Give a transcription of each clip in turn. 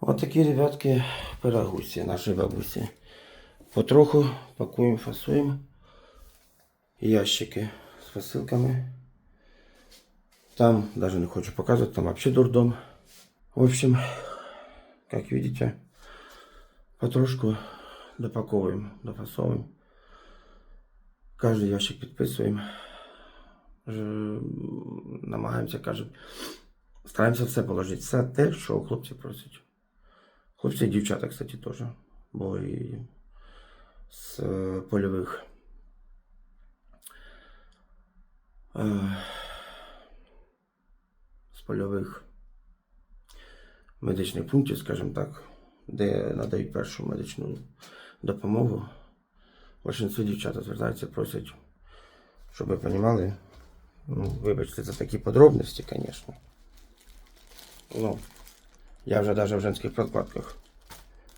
От такі, ребятки, пирогусі нашої бабусі. Потроху пакуємо, фасуємо. Ящики з посилками. Там даже не хочу показывать, там вообще дурдом. В общем, как видите, потрошку допаковываем, дофасовываем. Каждый ящик підписуємо. Ж- Намагаємося, кажуть, стараємося все положити. Все те, що хлопці просять. Хлопці і дівчата, кстати, теж. Бо і з е, польових. е, З польових медичних пунктів, скажімо так, де надають першу медичну допомогу. Большинство дівчата звертаються, просять, щоб ви розуміли. Ну, вибачте, за такі подробності, звісно. Ну, я вже навіть в женських прокладках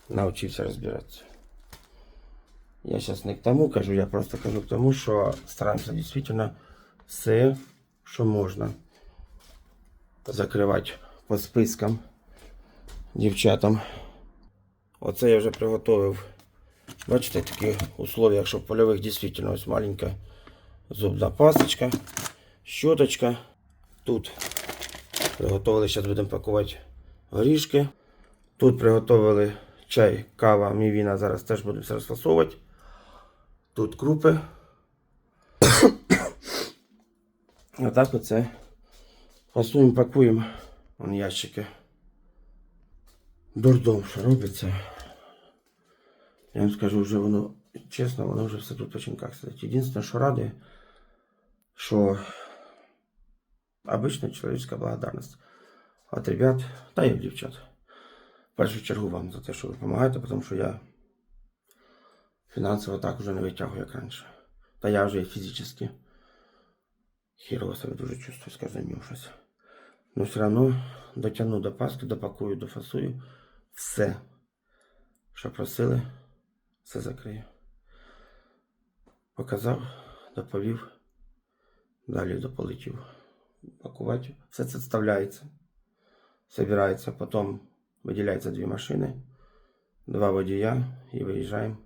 навчився розбиратися. Я зараз не к тому кажу, я просто кажу к тому, що стараємося дійсно все, що можна закривати по спискам дівчатам. Оце я вже приготував. Бачите, такі условия, що в польових дійсно ось маленька зубна пасточка, щоточка. Тут приготували, зараз будемо пакувати горішки. Тут приготували чай, кава, мівіна. Зараз теж будемо все розфасовувати. Тут крупи. Отак оце. Фасуємо, пакуємо. Вон ящики. Дурдом, що робиться. Я вам скажу, вже воно, чесно, воно вже все тут в печінках сидить. Єдине, що радує, що обычная человеческая благодарность от ребят, та і дівчат. В першу чергу вам за те, що ви допомагаєте, тому що я фінансово так уже не витягую, як раніше. Та я вже і фізично хірово себе дуже чувствую кожним днем щось. Но все одно дотягну до паски, допакую, дофасую. Все, що просили, все закрию. Показав, доповів, далі дополетів пакувати. Все це вставляється, собирається, потім виділяється дві машини, два водія і виїжджаємо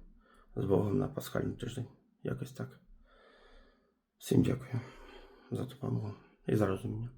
з Богом на пасхальний тиждень. Якось так. Всім дякую за допомогу і за розуміння.